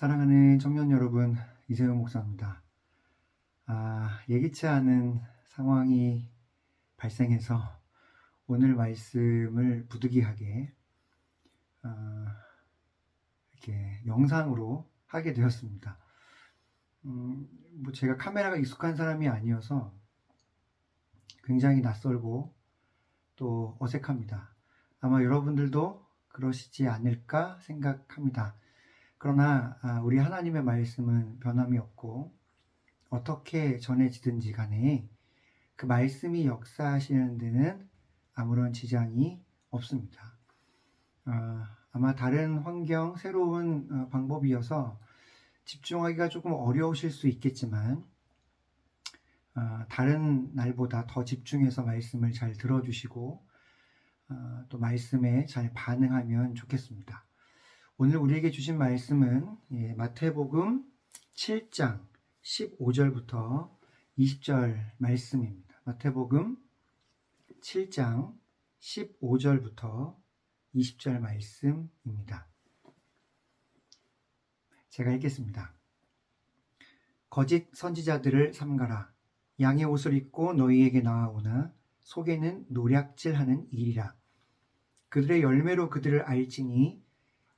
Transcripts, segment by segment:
사랑하는 청년 여러분, 이세영 목사입니다. 아, 예기치 않은 상황이 발생해서 오늘 말씀을 부득이하게 아, 이렇게 영상으로 하게 되었습니다. 음, 뭐 제가 카메라가 익숙한 사람이 아니어서 굉장히 낯설고 또 어색합니다. 아마 여러분들도 그러시지 않을까 생각합니다. 그러나 아, 우리 하나님의 말씀은 변함이 없고 어떻게 전해지든지 간에 그 말씀이 역사하시는 데는 아무런 지장이 없습니다. 아, 아마 다른 환경, 새로운 어, 방법이어서 집중하기가 조금 어려우실 수 있겠지만 아, 다른 날보다 더 집중해서 말씀을 잘 들어주시고 아, 또 말씀에 잘 반응하면 좋겠습니다. 오늘 우리에게 주신 말씀은 예, 마태복음 7장 15절부터 20절 말씀입니다. 마태복음 7장 15절부터 20절 말씀입니다. 제가 읽겠습니다. 거짓 선지자들을 삼가라. 양의 옷을 입고 너희에게 나아오나 속에는 노략질하는 일이라. 그들의 열매로 그들을 알지니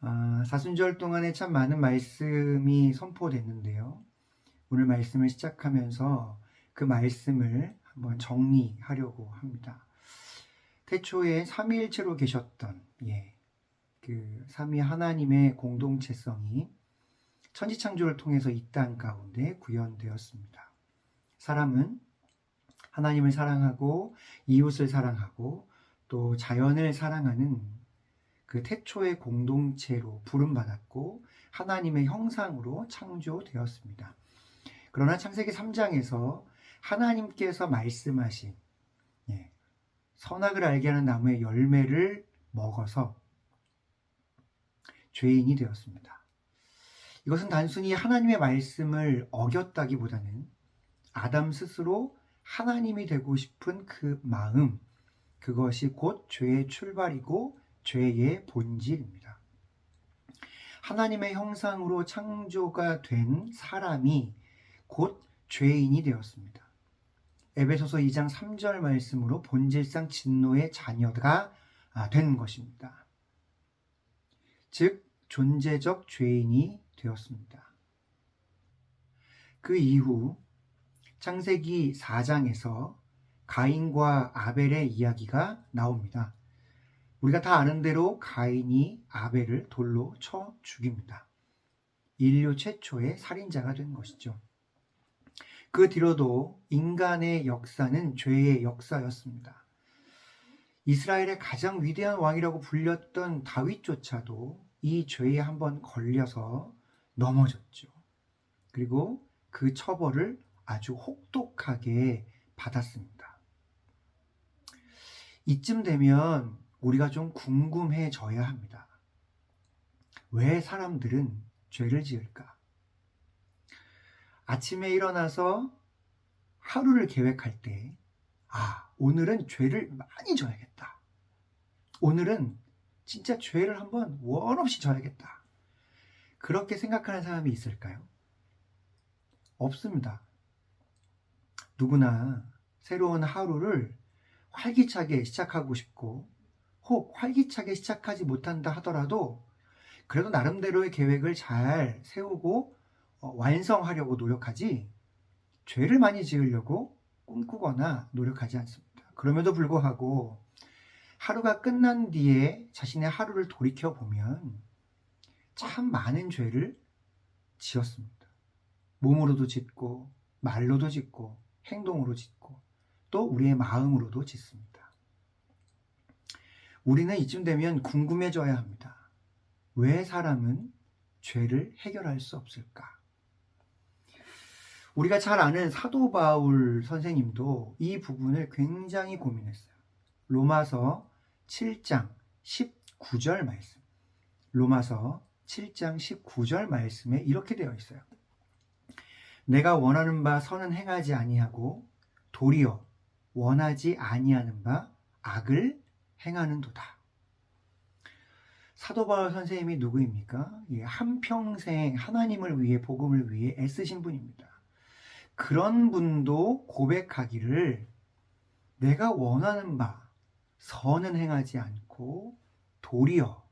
아, 사순절 동안에 참 많은 말씀이 선포됐는데요. 오늘 말씀을 시작하면서 그 말씀을 한번 정리하려고 합니다. 태초에 삼위일체로 계셨던 예, 그 삼위 하나님의 공동체성이 천지창조를 통해서 이 땅 가운데 구현되었습니다. 사람은 하나님을 사랑하고 이웃을 사랑하고 또 자연을 사랑하는 그 태초의 공동체로 부름받았고 하나님의 형상으로 창조되었습니다. 그러나 창세기 3장에서 하나님께서 말씀하신 예, 선악을 알게 하는 나무의 열매를 먹어서 죄인이 되었습니다. 이것은 단순히 하나님의 말씀을 어겼다기보다는 아담 스스로 하나님이 되고 싶은 그 마음, 그것이 곧 죄의 출발이고 죄의 본질입니다. 하나님의 형상으로 창조가 된 사람이 곧 죄인이 되었습니다. 에베소서 2장 3절 말씀으로 본질상 진노의 자녀가 된 것입니다. 즉 존재적 죄인이 되었습니다. 그 이후 창세기 4장에서 가인과 아벨의 이야기가 나옵니다. 우리가 다 아는 대로 가인이 아벨을 돌로 쳐 죽입니다. 인류 최초의 살인자가 된 것이죠. 그 뒤로도 인간의 역사는 죄의 역사였습니다. 이스라엘의 가장 위대한 왕이라고 불렸던 다윗조차도 이 죄에 한번 걸려서 넘어졌죠. 그리고 그 처벌을 아주 혹독하게 받았습니다. 이쯤 되면 우리가 좀 궁금해져야 합니다. 왜 사람들은 죄를 지을까? 아침에 일어나서 하루를 계획할 때, 아, 오늘은 죄를 많이 져야겠다. 오늘은 진짜 죄를 한번 원 없이 져야겠다. 그렇게 생각하는 사람이 있을까요? 없습니다. 누구나 새로운 하루를 활기차게 시작하고 싶고, 혹 활기차게 시작하지 못한다 하더라도, 그래도 나름대로의 계획을 잘 세우고 어, 완성하려고 노력하지, 죄를 많이 지으려고 꿈꾸거나 노력하지 않습니다. 그럼에도 불구하고, 하루가 끝난 뒤에 자신의 하루를 돌이켜 보면 참 많은 죄를 지었습니다. 몸으로도 짓고, 말로도 짓고, 행동으로 짓고, 또 우리의 마음으로도 짓습니다. 우리는 이쯤 되면 궁금해져야 합니다. 왜 사람은 죄를 해결할 수 없을까? 우리가 잘 아는 사도 바울 선생님도 이 부분을 굉장히 고민했어요. 로마서 7장 19절 말씀. 로마서 7장 19절 말씀에 이렇게 되어 있어요. 내가 원하는 바 선은 행하지 아니하고 도리어 원하지 아니하는 바 악을 행하는도다. 사도 바울 선생님이 누구입니까? 예, 한평생 하나님을 위해 복음을 위해 애쓰신 분입니다. 그런 분도 고백하기를 내가 원하는 바 선은 행하지 않고 도리어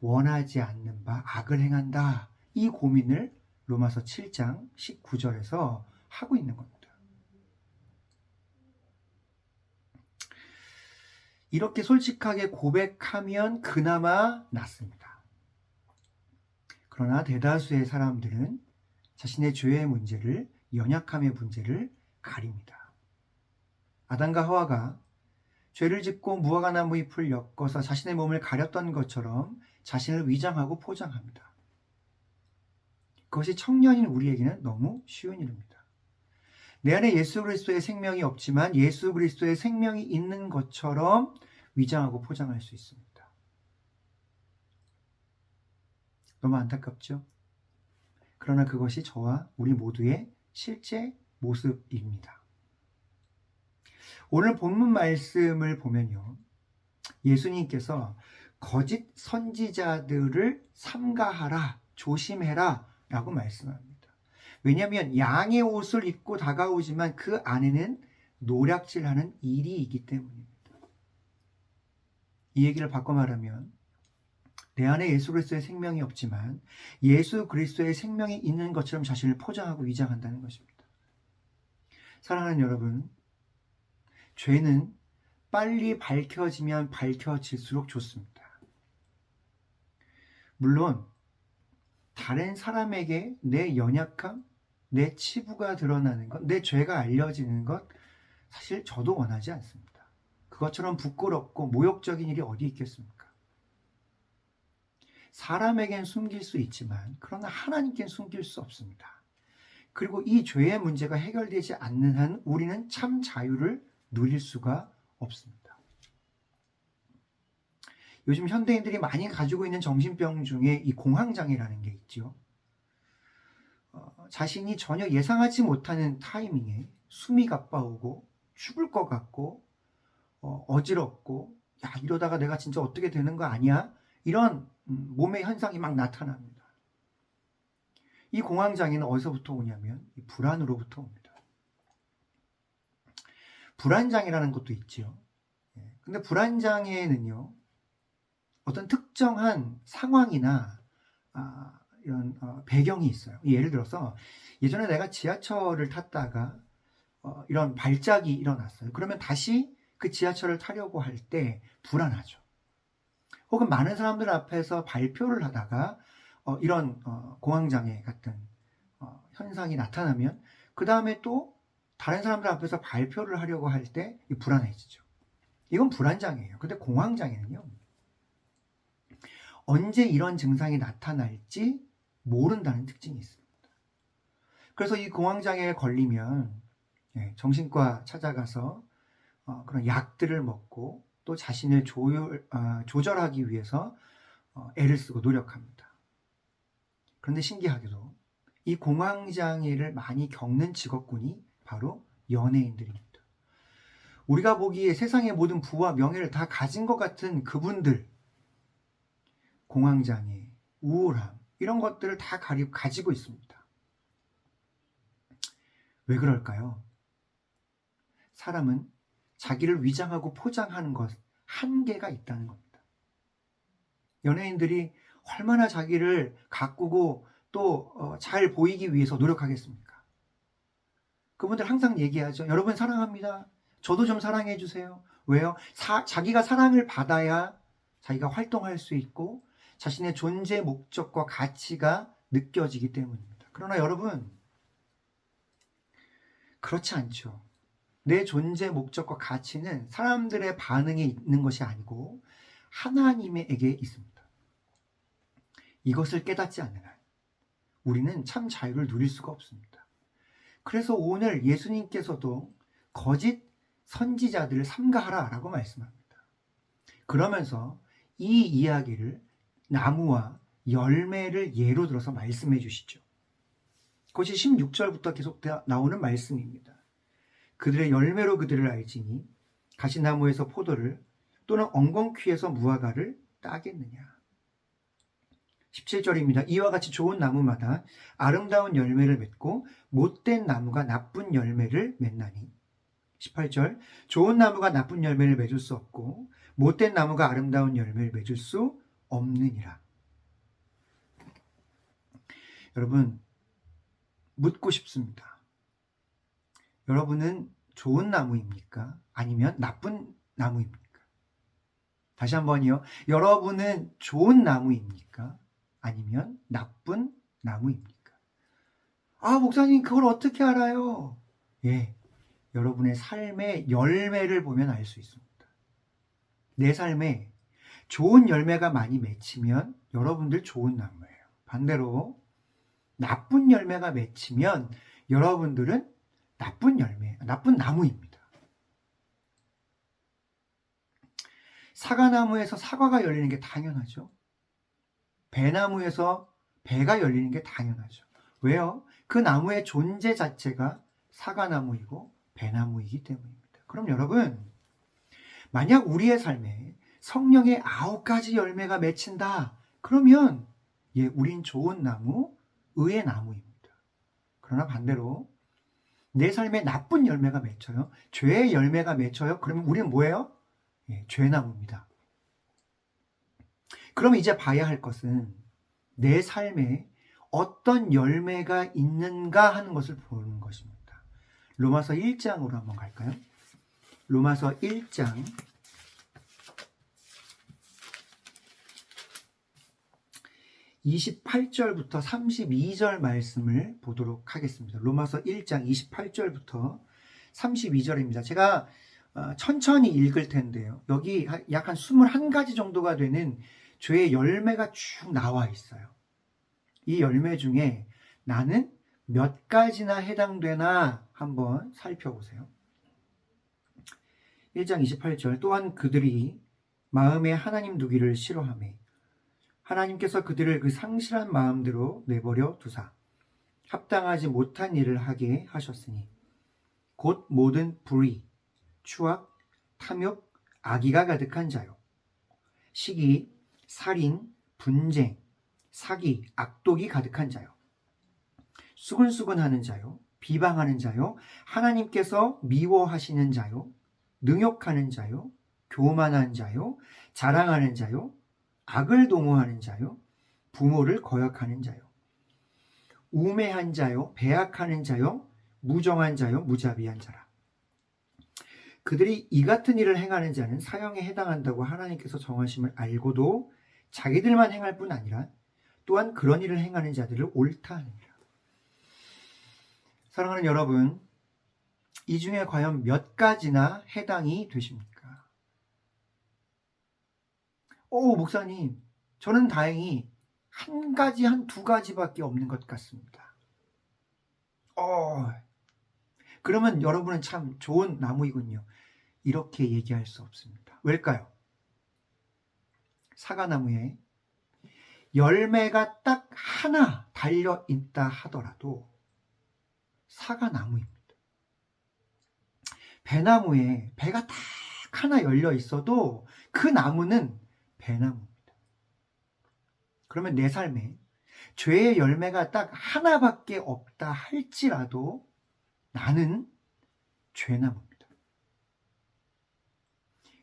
원하지 않는 바 악을 행한다. 이 고민을 로마서 7장 19절에서 하고 있는 겁니다. 이렇게 솔직하게 고백하면 그나마 낫습니다. 그러나 대다수의 사람들은 자신의 죄의 문제를 연약함의 문제를 가립니다. 아담과 하와가 죄를 짓고 무화과 나무 잎을 엮어서 자신의 몸을 가렸던 것처럼 자신을 위장하고 포장합니다. 그것이 청년인 우리에게는 너무 쉬운 일입니다. 내 안에 예수 그리스도의 생명이 없지만 예수 그리스도의 생명이 있는 것처럼 위장하고 포장할 수 있습니다. 너무 안타깝죠? 그러나 그것이 저와 우리 모두의 실제 모습입니다. 오늘 본문 말씀을 보면요. 예수님께서 거짓 선지자들을 삼가하라, 조심해라 라고 말씀합니다. 왜냐하면 양의 옷을 입고 다가오지만 그 안에는 노략질하는 일이 있기 때문입니다. 이 얘기를 바꿔 말하면 내 안에 예수 그리스도의 생명이 없지만 예수 그리스도의 생명이 있는 것처럼 자신을 포장하고 위장한다는 것입니다. 사랑하는 여러분, 죄는 빨리 밝혀지면 밝혀질수록 좋습니다. 물론 다른 사람에게 내 연약함, 내 치부가 드러나는 것, 내 죄가 알려지는 것 사실 저도 원하지 않습니다. 그것처럼 부끄럽고 모욕적인 일이 어디 있겠습니까? 사람에겐 숨길 수 있지만 그러나 하나님께는 숨길 수 없습니다. 그리고 이 죄의 문제가 해결되지 않는 한 우리는 참 자유를 누릴 수가 없습니다. 요즘 현대인들이 많이 가지고 있는 정신병 중에 이 공황장애라는 게 있죠. 어, 자신이 전혀 예상하지 못하는 타이밍에 숨이 가빠오고 죽을 것 같고 어, 지럽고 야 이러다가 내가 진짜 어떻게 되는 거 아니야? 이런 음, 몸의 현상이 막 나타납니다. 이 공황장애는 어디서부터 오냐면 불안으로부터 옵니다. 불안장애라는 것도 있지요. 예, 근데 불안장애는요, 어떤 특정한 상황이나 아, 이런 어, 배경이 있어요. 예를 들어서 예전에 내가 지하철을 탔다가 어, 이런 발작이 일어났어요. 그러면 다시 그 지하철을 타려고 할 때 불안하죠. 혹은 많은 사람들 앞에서 발표를 하다가 어, 이런 어, 공황장애 같은 어, 현상이 나타나면 그 다음에 또 다른 사람들 앞에서 발표를 하려고 할 때 불안해지죠. 이건 불안장애예요. 근데 공황장애는요. 언제 이런 증상이 나타날지 모른다는 특징이 있습니다. 그래서 이 공황장애에 걸리면 예, 정신과 찾아가서 어, 그런 약들을 먹고 또 자신을 조율, 어, 조절하기 위해서 어, 애를 쓰고 노력합니다. 그런데 신기하게도 이 공황장애를 많이 겪는 직업군이 바로 연예인들입니다. 우리가 보기에 세상의 모든 부와 명예를 다 가진 것 같은 그분들, 공황장애, 우울함, 이런 것들을 다 가지고 있습니다. 왜 그럴까요? 사람은 자기를 위장하고 포장하는 것 한계가 있다는 겁니다. 연예인들이 얼마나 자기를 가꾸고 또잘 어, 보이기 위해서 노력하겠습니까? 그분들 항상 얘기하죠. 여러분 사랑합니다. 저도 좀 사랑해 주세요. 왜요? 사, 자기가 사랑을 받아야 자기가 활동할 수 있고 자신의 존재 목적과 가치가 느껴지기 때문입니다. 그러나 여러분 그렇지 않죠. 내 존재 목적과 가치는 사람들의 반응에 있는 것이 아니고 하나님에게 있습니다. 이것을 깨닫지 않는 한 우리는 참 자유를 누릴 수가 없습니다. 그래서 오늘 예수님께서도 거짓 선지자들을 삼가하라라고 말씀합니다. 그러면서 이 이야기를 나무와 열매를 예로 들어서 말씀해 주시죠. 그것이 16절부터 계속 나오는 말씀입니다. 그들의 열매로 그들을 알지니 가시나무에서 포도를 또는 엉겅퀴에서 무화과를 따겠느냐. 17절입니다. 이와 같이 좋은 나무마다 아름다운 열매를 맺고 못된 나무가 나쁜 열매를 맺나니. 18절 좋은 나무가 나쁜 열매를 맺을 수 없고 못된 나무가 아름다운 열매를 맺을 수 없느니라. 여러분 묻고 싶습니다. 여러분은 좋은 나무입니까? 아니면 나쁜 나무입니까? 다시 한번요. 여러분은 좋은 나무입니까? 아니면 나쁜 나무입니까? 아, 목사님, 그걸 어떻게 알아요? 예. 여러분의 삶의 열매를 보면 알 수 있습니다. 내 삶에 좋은 열매가 많이 맺히면 여러분들 좋은 나무예요. 반대로 나쁜 열매가 맺히면 여러분들은 나쁜 열매, 나쁜 나무입니다. 사과나무에서 사과가 열리는 게 당연하죠. 배나무에서 배가 열리는 게 당연하죠. 왜요? 그 나무의 존재 자체가 사과나무이고 배나무이기 때문입니다. 그럼 여러분, 만약 우리의 삶에 성령의 아홉 가지 열매가 맺힌다. 그러면 예, 우린 좋은 나무, 의의 나무입니다. 그러나 반대로 내 삶에 나쁜 열매가 맺혀요. 죄의 열매가 맺혀요. 그러면 우리는 뭐예요? 예, 죄나무입니다. 그럼 이제 봐야 할 것은 내 삶에 어떤 열매가 있는가 하는 것을 보는 것입니다. 로마서 1장으로 한번 갈까요? 로마서 1장 28절부터 32절 말씀을 보도록 하겠습니다. 로마서 1장 28절부터 32절입니다. 제가 어, 천천히 읽을 텐데요. 여기 약 한 21가지 정도가 되는 죄의 열매가 쭉 나와 있어요. 이 열매 중에 나는 몇 가지나 해당되나 한번 살펴보세요. 1장 28절 또한 그들이 마음에 하나님 두기를 싫어하며 하나님께서 그들을 그 상실한 마음대로 내버려 두사 합당하지 못한 일을 하게 하셨으니 곧 모든 불의, 추악, 탐욕, 악의가 가득한 자요. 시기, 살인, 분쟁, 사기, 악독이 가득한 자요. 수근수근하는 자요. 비방하는 자요. 하나님께서 미워하시는 자요. 능욕하는 자요. 교만한 자요. 자랑하는 자요. 악을 동호하는 자요. 부모를 거역하는 자요. 우매한 자요. 배악하는 자요. 무정한 자요. 무자비한 자라. 그들이 이 같은 일을 행하는 자는 사형에 해당한다고 하나님께서 정하심을 알고도 자기들만 행할 뿐 아니라 또한 그런 일을 행하는 자들을 옳다 하느니라. 사랑하는 여러분, 이 중에 과연 몇 가지나 해당이 되십니까? 오, 목사님, 저는 다행히 한 가지, 한 두 가지밖에 없는 것 같습니다. 어, 그러면 여러분은 참 좋은 나무이군요. 이렇게 얘기할 수 없습니다. 왜일까요? 사과나무에 열매가 딱 하나 달려 있다 하더라도 사과나무입니다. 배나무에 배가 딱 하나 열려 있어도 그 나무는 배나무입니다. 그러면 내 삶에 죄의 열매가 딱 하나밖에 없다 할지라도 나는 죄나무입니다.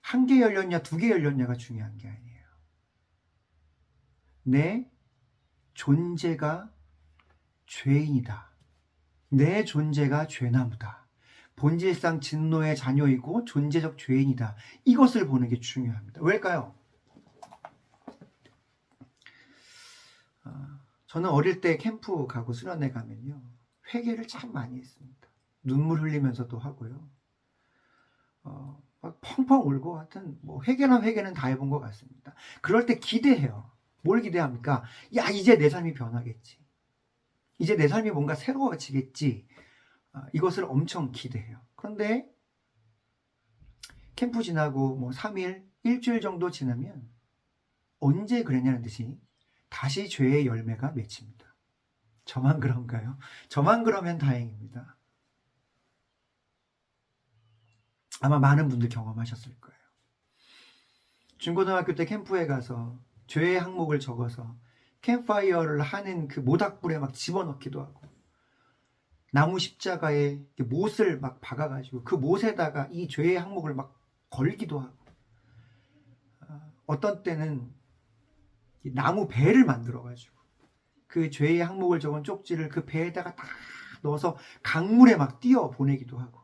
한 개 열렸냐, 두 개 열렸냐가 중요한 게 아니에요. 내 존재가 죄인이다. 내 존재가 죄나무다. 본질상 진노의 자녀이고 존재적 죄인이다. 이것을 보는 게 중요합니다. 왜일까요? 아, 저는 어릴 때 캠프 가고 수련회 가면요. 회개를 참 많이 했습니다. 눈물 흘리면서도 하고요. 어, 막 펑펑 울고 하여튼 뭐 회개나 회개는 다 해본 것 같습니다. 그럴 때 기대해요. 뭘 기대합니까? 야, 이제 내 삶이 변하겠지. 이제 내 삶이 뭔가 새로워지겠지. 아, 이것을 엄청 기대해요. 그런데 캠프 지나고 뭐 3일, 일주일 정도 지나면 언제 그랬냐는 듯이 다시 죄의 열매가 맺힙니다. 저만 그런가요? 저만 그러면 다행입니다. 아마 많은 분들 경험하셨을 거예요. 중고등학교 때 캠프에 가서 죄의 항목을 적어서 캠파이어를 하는 그 모닥불에 막 집어넣기도 하고 나무 십자가에 못을 막 박아가지고 그 못에다가 이 죄의 항목을 막 걸기도 하고 아, 어떤 때는 이 나무 배를 만들어가지고 그 죄의 항목을 적은 쪽지를 그 배에다가 다 넣어서 강물에 막 띄어 보내기도 하고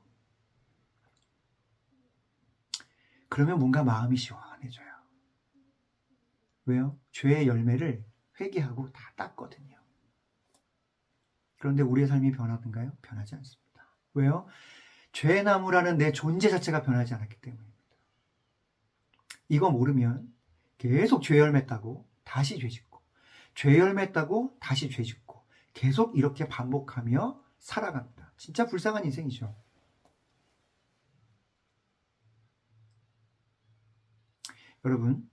그러면 뭔가 마음이 시원해져요. 왜요? 죄의 열매를 회개하고 다 땄거든요. 그런데 우리의 삶이 변하던가요? 변하지 않습니다. 왜요? 죄나무라는 내 존재 자체가 변하지 않았기 때문입니다. 이거 모르면 계속 죄 열매 따고 다시 죄 짓고 죄 열매 따고 다시 죄 짓고 계속 이렇게 반복하며 살아갑니다. 진짜 불쌍한 인생이죠. 여러분,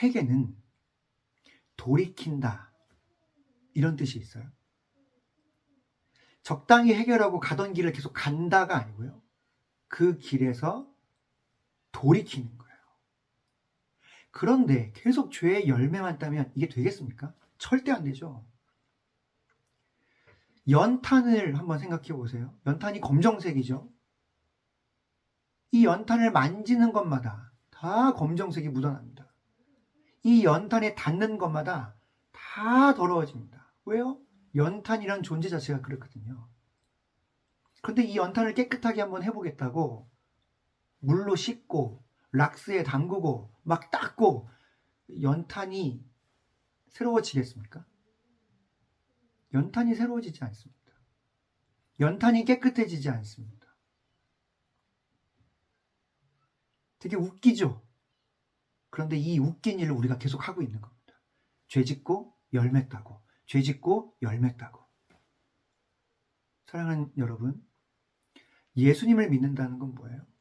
회개는 돌이킨다. 이런 뜻이 있어요. 적당히 해결하고 가던 길을 계속 간다가 아니고요. 그 길에서 돌이키는 거예요. 그런데 계속 죄의 열매만 따면 이게 되겠습니까? 절대 안 되죠. 연탄을 한번 생각해 보세요. 연탄이 검정색이죠. 이 연탄을 만지는 것마다 다 검정색이 묻어납니다. 이 연탄에 닿는 것마다 다 더러워집니다. 왜요? 연탄이란 존재 자체가 그렇거든요. 그런데 이 연탄을 깨끗하게 한번 해보겠다고 물로 씻고 락스에 담그고 막 닦고 연탄이 새로워지겠습니까? 연탄이 새로워지지 않습니다. 연탄이 깨끗해지지 않습니다. 되게 웃기죠? 그런데 이 웃긴 일을 우리가 계속 하고 있는 겁니다. 죄 짓고 열매 따고, 죄 짓고 열매 따고. 사랑하는 여러분, 예수님을 믿는다는 건 뭐예요?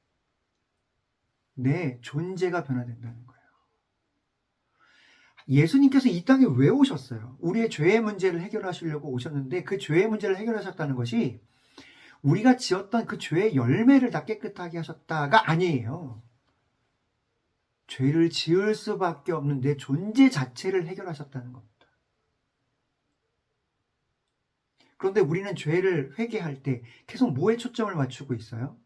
내 존재가 변화된다는 거예요. 예수님께서 이 땅에 왜 오셨어요? 우리의 죄의 문제를 해결하시려고 오셨는데 그 죄의 문제를 해결하셨다는 것이 우리가 지었던 그 죄의 열매를 다 깨끗하게 하셨다가 아니에요. 죄를 지을 수밖에 없는 내 존재 자체를 해결하셨다는 겁니다. 그런데 우리는 죄를 회개할 때 계속 뭐에 초점을 맞추고 있어요?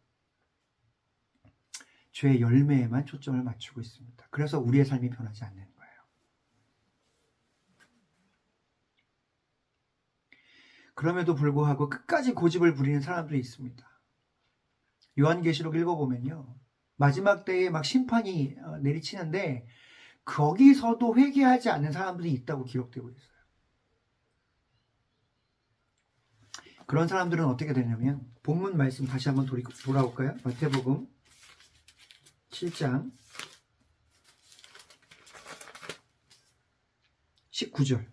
죄의 열매에만 초점을 맞추고 있습니다. 그래서 우리의 삶이 변하지 않는 거예요. 그럼에도 불구하고 끝까지 고집을 부리는 사람들이 있습니다. 요한계시록 읽어보면요. 마지막 때에 막 심판이 어, 내리치는데 거기서도 회개하지 않는 사람들이 있다고 기록되고 있어요. 그런 사람들은 어떻게 되냐면 본문 말씀 다시 한번 돌아올까요? 마태복음 7장 19절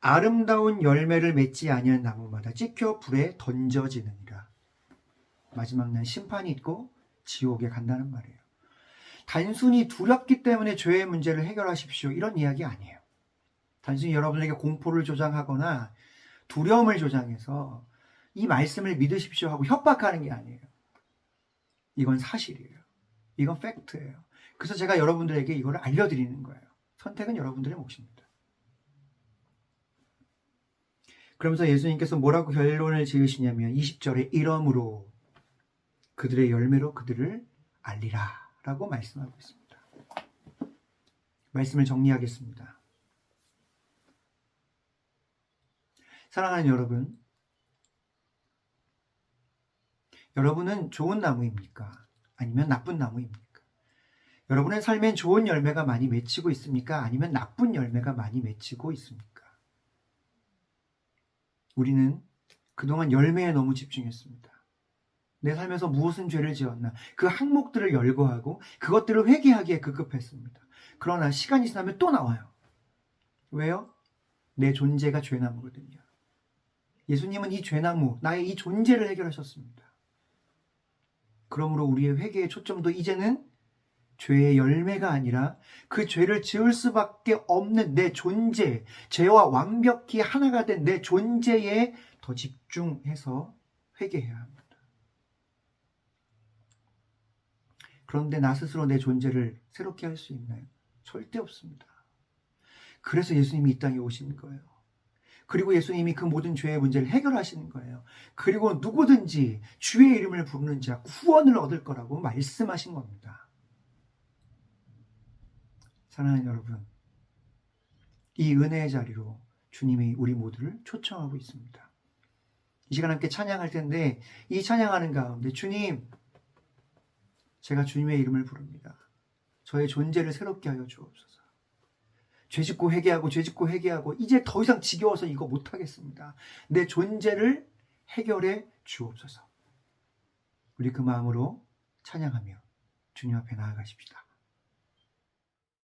아름다운 열매를 맺지 아니한 나무마다 찍혀 불에 던져지느니라. 마지막 날 심판이 있고 지옥에 간다는 말이에요. 단순히 두렵기 때문에 죄의 문제를 해결하십시오. 이런 이야기 아니에요. 단순히 여러분에게 공포를 조장하거나 두려움을 조장해서 이 말씀을 믿으십시오 하고 협박하는 게 아니에요. 이건 사실이에요. 이건 팩트예요. 그래서 제가 여러분들에게 이거를 알려드리는 거예요. 선택은 여러분들의 몫입니다. 그러면서 예수님께서 뭐라고 결론을 지으시냐면 20절에 이러므로 그들의 열매로 그들을 알리라 라고 말씀하고 있습니다. 말씀을 정리하겠습니다. 사랑하는 여러분, 여러분은 좋은 나무입니까? 아니면 나쁜 나무입니까? 여러분의 삶엔 좋은 열매가 많이 맺히고 있습니까? 아니면 나쁜 열매가 많이 맺히고 있습니까? 우리는 그동안 열매에 너무 집중했습니다. 내 삶에서 무엇은 죄를 지었나 그 항목들을 열거하고 그것들을 회개하기에 급급했습니다. 그러나 시간이 지나면 또 나와요. 왜요? 내 존재가 죄나무거든요. 예수님은 이 죄나무, 나의 이 존재를 해결하셨습니다. 그러므로 우리의 회개의 초점도 이제는 죄의 열매가 아니라 그 죄를 지을 수밖에 없는 내 존재, 죄와 완벽히 하나가 된 내 존재에 더 집중해서 회개해야 합니다. 그런데 나 스스로 내 존재를 새롭게 할 수 있나요? 절대 없습니다. 그래서 예수님이 이 땅에 오신 거예요. 그리고 예수님이 그 모든 죄의 문제를 해결하시는 거예요. 그리고 누구든지 주의 이름을 부르는 자 구원을 얻을 거라고 말씀하신 겁니다. 사랑하는 여러분, 이 은혜의 자리로 주님이 우리 모두를 초청하고 있습니다. 이 시간 함께 찬양할 텐데 이 찬양하는 가운데 주님, 제가 주님의 이름을 부릅니다. 저의 존재를 새롭게 하여 주옵소서. 죄 짓고 회개하고 죄 짓고 회개하고 이제 더 이상 지겨워서 이거 못 하겠습니다. 내 존재를 해결해 주옵소서. 우리 그 마음으로 찬양하며 주님 앞에 나아가십시다.